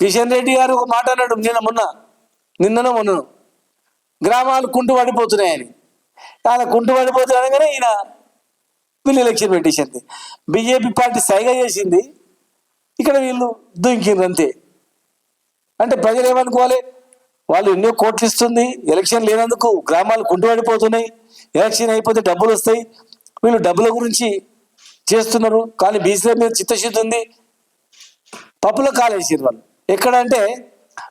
కిషన్ రెడ్డి గారు ఒక మాట అన్నాడు నిన్న మొన్న నిన్ననో మొన్నను. గ్రామాలు కుంటు పడిపోతున్నాయని ఆయన కుంటు పడిపోతున్నాయని ఈయన వీళ్ళు ఎలక్షన్ పెట్టేసింది. బీజేపీ పార్టీ సైగా చేసింది. ఇక్కడ వీళ్ళు దుంకింది అంతే. అంటే ప్రజలు ఏమనుకోవాలి? వాళ్ళు ఎన్నో కోట్లు ఇస్తుంది ఎలక్షన్ లేనందుకు గ్రామాలు కుంటు పడిపోతున్నాయి ఎలక్షన్ అయిపోతే డబ్బులు వస్తాయి. వీళ్ళు డబ్బుల గురించి చేస్తున్నారు. కానీ బీసీల మీద చిత్తశుద్ధి ఉంది. పప్పులో కాలేసారు వాళ్ళు. ఎక్కడంటే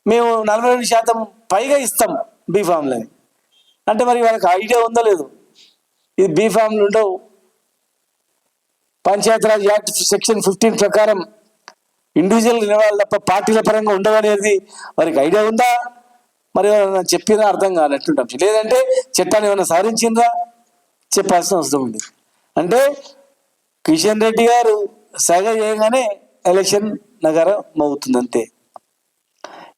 మేము నలభై రెండు శాతం పైగా ఇస్తాం బీఫామ్లని అంటే మరి వాళ్ళకి ఐడియా ఉందో లేదు? ఇది బీఫామ్లు ఉండవు. పంచాయతీరాజ్ యాక్ట్ సెక్షన్ ఫిఫ్టీన్ ప్రకారం ఇండివిజువల్ నిలవాలి తప్ప పార్టీల పరంగా ఉండవనేది వారికి ఐడియా ఉందా? మరి ఏమైనా చెప్పినా అర్థం కానట్టుంటాం. లేదంటే చట్టాన్ని ఏమైనా సవరించిందా చెప్పాల్సిన అవసరం ఉంది. అంటే కిషన్ రెడ్డి గారు సగ చేయగానే ఎలక్షన్ నగరం అవుతుంది అంతే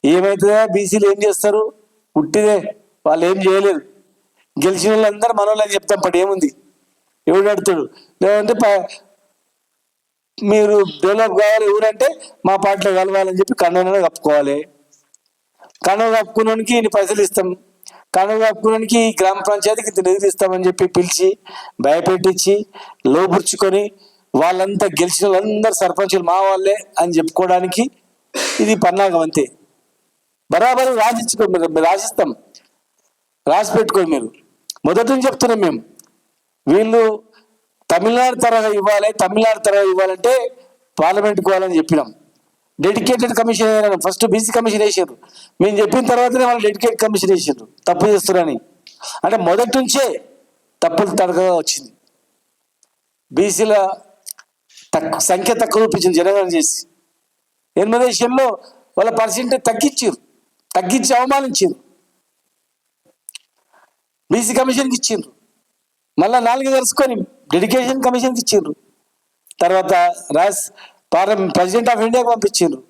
ఏమవుతుందా బీసీలు ఏం చేస్తారు? పుట్టిదే. వాళ్ళు ఏం చేయలేరు. గెలిచిన వాళ్ళందరూ మనోళ్ళని చెప్తాం పడి ఏముంది? ఎవడు అడుతాడు లేదంటే ప- మీరు డెవలప్ కావాలి ఎవరంటే మా పార్టీలో కలవాలని చెప్పి కన్నున కప్పుకోవాలి. కన్ను కప్పుకున్నానికి ఇన్ని పైసలు ఇస్తాం. కన్ను కప్పుకున్నానికి ఈ గ్రామ పంచాయతీకి ఇంత నిధులు ఇస్తామని చెప్పి పిలిచి భయపెట్టించి లోపుర్చుకొని వాళ్ళంతా గెలిచిన వాళ్ళందరూ సర్పంచులు మా వాళ్ళే అని చెప్పుకోవడానికి ఇది పన్నాగం అంతే. బరాబరు రాసిచ్చుకో మీరు మీరు రాసిస్తాం. రాసి పెట్టుకోండి మీరు. మొదటి నుంచి చెప్తున్నాం మేము. వీళ్ళు తమిళనాడు తరహా ఇవ్వాలి తమిళనాడు తరహా ఇవ్వాలంటే పార్లమెంట్కి పోవాలని చెప్పినాం. డెడికేటెడ్ కమిషన్ వేయాలని ఫస్ట్ బీసీ కమిషన్ వేసారు మేము చెప్పిన తర్వాతనే వాళ్ళు డెడికేట్ కమిషన్ వేసారు తప్పు చేస్తున్నారని. అంటే మొదటి నుంచే తప్పులు తడకగా వచ్చింది. బీసీల తక్కువ సంఖ్య తక్కువ చూపించింది జనగణన చేసి. ఎనిమిది విషయంలో వాళ్ళ పర్సెంటేజ్ తగ్గించారు తగ్గించి అవమానించింది బీసీ కమిషన్కి ఇచ్చిండ్రు మళ్ళా నాలుగు తెలుసుకొని డెడికేషన్ కమిషన్కి ఇచ్చిండ్రు తర్వాత రాజ్ పార్లమెంట్ ప్రెసిడెంట్ ఆఫ్ ఇండియాకి పంపించిండ్రు.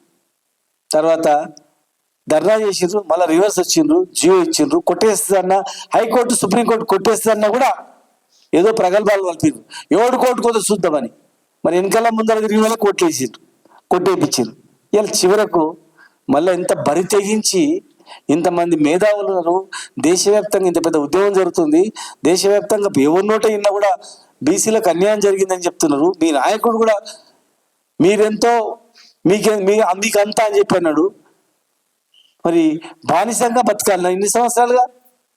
తర్వాత ధర్నా చేసిండ్రు. మళ్ళీ రివర్స్ వచ్చిండ్రు. జియో ఇచ్చిండ్రు. కొట్టేస్తుందన్నా హైకోర్టు సుప్రీంకోర్టు కొట్టేస్తుందన్నా కూడా ఏదో ప్రగల్భాలు కలిపిండ్రు ఏడు కోర్టు కొంత చూద్దామని. మరి వెనకాల ముందర తిరిగి వాళ్ళకి కొట్టేసిండ్రు కొట్టేపించిండ్రు ఇలా చివరకు మళ్ళీ ఇంత బరి తెగించి ఇంతమంది మేధావులు ఉన్నారు దేశవ్యాప్తంగా ఇంత పెద్ద ఉద్యమం జరుగుతుంది. దేశవ్యాప్తంగా ఎవరి నోట ఇన్నా కూడా బీసీలకు అన్యాయం జరిగిందని చెప్తున్నారు. మీ నాయకుడు కూడా మీరెంతో మీకే మీ మీకు అంతా అని చెప్పి అన్నాడు. మరి బానిసంగా బతకాలి. ఇన్ని సంవత్సరాలుగా